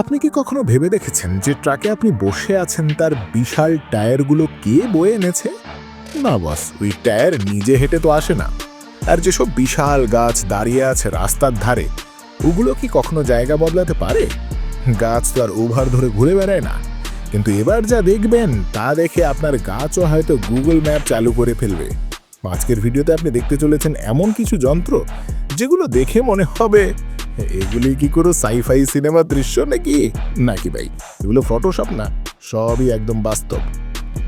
আপনি কি কখনো ভেবে দেখেছেন যে ট্রাকে আপনি বসে আছেন তার বিশাল টায়ারগুলো কে বয়ে এনেছে? না, বস, ওই টায়ার নিজে হেঁটে তো আসে না। আর যেসব বিশাল গাছ দাঁড়িয়ে আছে রাস্তার ধারে, ওগুলো কি কখনো জায়গা বদলাতে পারে? গাছ তো আর ওভার ধরে ঘুরে বেড়ায় না। কিন্তু এবার যা দেখবেন, তা দেখে আপনার গাছও হয়তো গুগল ম্যাপ চালু করে ফেলবে। আজকের ভিডিওতে আপনি দেখতে চলেছেন এমন কিছু যন্ত্র, যেগুলো দেখে মনে হবে এগুলি কি কোনো সাইফাই সিনেমা দৃশ্য নাকি? নাকি ভাই, এগুলো ফটোশপ না? সবই একদম বাস্তব।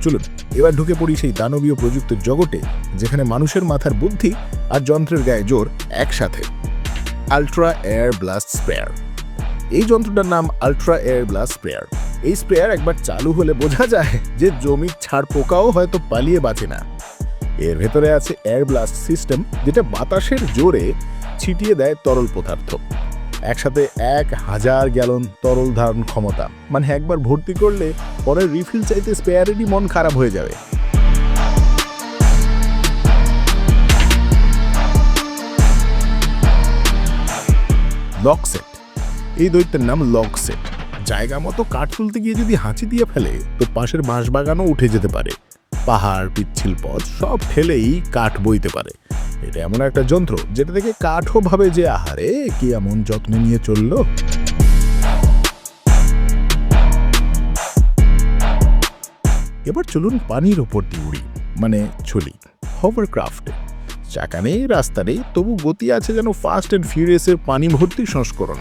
চলুন, এবার ঢুকে পড়ি সেই দানবীয় প্রযুক্তির জগতে, যেখানে মানুষের মাথার বুদ্ধি আর যন্ত্রের গায়ে জোর একসাথে। আলট্রা এয়ার ব্লাস্ট স্প্রেয়ার এই যন্ত্রটার নাম আলট্রা এয়ার ব্লাস্ট স্প্রেয়ার এই স্প্রেয়ার একবার চালু হলে বোঝা যায় যে জমির ছাড় পোকাও হয়তো পালিয়ে বাঁচে না। এর ভেতরে আছে এয়ার ব্লাস্ট সিস্টেম যেটা বাতাসের জোরে ছিটিয়ে দেয় তরল পদার্থ। একসাথে এক হাজার গ্যালন তরল ধারণ ক্ষমতা। মানে একবার ভর্তি করলে পরে রিফিল চাইতে স্পেয়ারেরই মন খারাপ হয়ে যাবে। লক সেট এই দৈত্যের নাম লক সেট জায়গা মতো কাঠ তুলতে গিয়ে যদি হাঁচি দিয়ে ফেলে, তো পাশের বাঁশবাগানও উঠে যেতে পারে। পাহাড়, পিচ্ছিল পথ সব ঠেলেই কাঠ বইতে পারে। এটা এমন একটা যন্ত্র যেটা থেকে কাঠও ভাবে যে, আহারে, কি এমন যত্ন নিয়ে চলল? এবার চলুন পানির ওপর দিয়ে উড়ি মানে ছুলি হভারক্রাফট চাকা নেই, রাস্তা নেই, তবু গতি আছে যেন ফাস্ট অ্যান্ড ফিউরিয়াসের পানি ভর্তি সংস্করণ।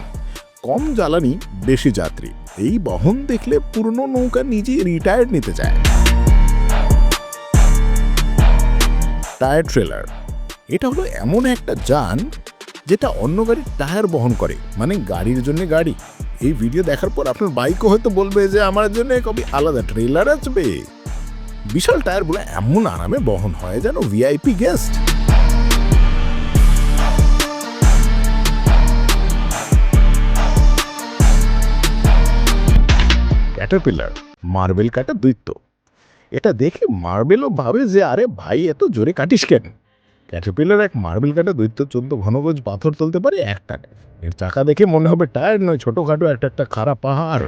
কম জ্বালানি, বেশি যাত্রী, এই বহন দেখলে পুরনো নৌকা নিজেই রিটায়ার্ড নিতে চায়। টায়ার ট্রেলার এটা হলো এমন একটা যান যেটা অন্য গাড়ির টায়ার বহন করে মানে গাড়ির জন্য গাড়ি। এই ভিডিও দেখার পর আপনার বাইকও হয়তো বলবে যে, আমার জন্য কবি আলাদা ট্রেলার আসবে। বিশাল টায়ারগুলো এমন আরামে বহন হয় যেন ভিআইপি গেস্ট ক্যাটারপিলার মার্বেল কাটা দৈত্য এটা দেখে মার্বেলও ভাবে যে, আরে ভাই, এত জোরে কাটিস কেন? ক্যাটারপিলার এক মার্বেল কাটা দৈত্য চোদ্দ ঘনগজ পাথর তুলতে পারে একটানে এর চাকা দেখে মনে হবে টায়ার নয়, ছোটখাটো একটা একটা খারাপ পাহাড়।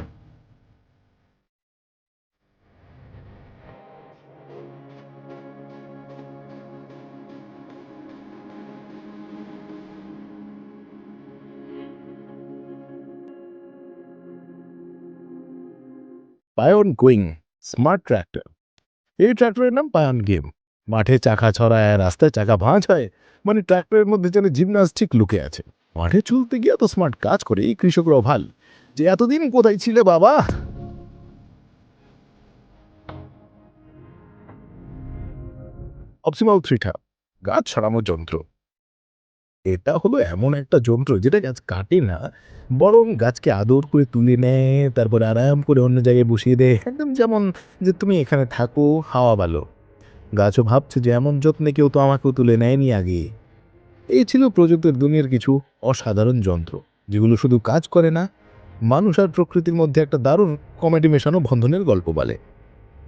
পায়ন কুইং স্মার্ট ট্র্যাক্টর এই ট্র্যাক্টরের নাম পায়ন গেম মাঠে চাকা ছড়ায়, রাস্তায় চাকা ভাঁজ হয় মানে ট্র্যাক্টরের মধ্যে যেন জিমনাস্টিক লুকে আছে। মাঠে চলতে গিয়ে এত স্মার্ট কাজ করে এই কৃষকরাও ভালো যে এতদিন কোথায় ছিলে বাবা? অপসিমাল থ্রিটা, গাছ ছাড়ানোর যন্ত্র। এটা হলো এমন একটা যন্ত্র যেটা গাছ কাটে না, বরং গাছকে আদর করে তুলে নেয়, তারপর আরাম করে অন্য জায়গায় বসিয়ে দেয়। একদম যেমন যে তুমি এখানে থাকো, হাওয়া ভালো। গাছও ভাবছে যে এমন যত্নে কেউ তো আমাকেও তুলে নেয়নি আগে। এই ছিল প্রযুক্তির দুনিয়ার কিছু অসাধারণ যন্ত্র, যেগুলো শুধু কাজ করে না, মানুষ আর প্রকৃতির মধ্যে একটা দারুণ কমেডি মেশানো বন্ধনের গল্প বলে।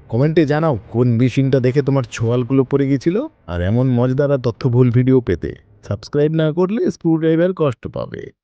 কমেন্টে জানাও, কোন মেশিনটা দেখে তোমার ছোয়ালগুলো পড়ে গিয়েছিল, আর এমন মজাদার আর তথ্যবহুল ভিডিও পেতে। সাবস্ক্রাইব না করলে স্ক্রুড্রাইভার কষ্ট পাবে।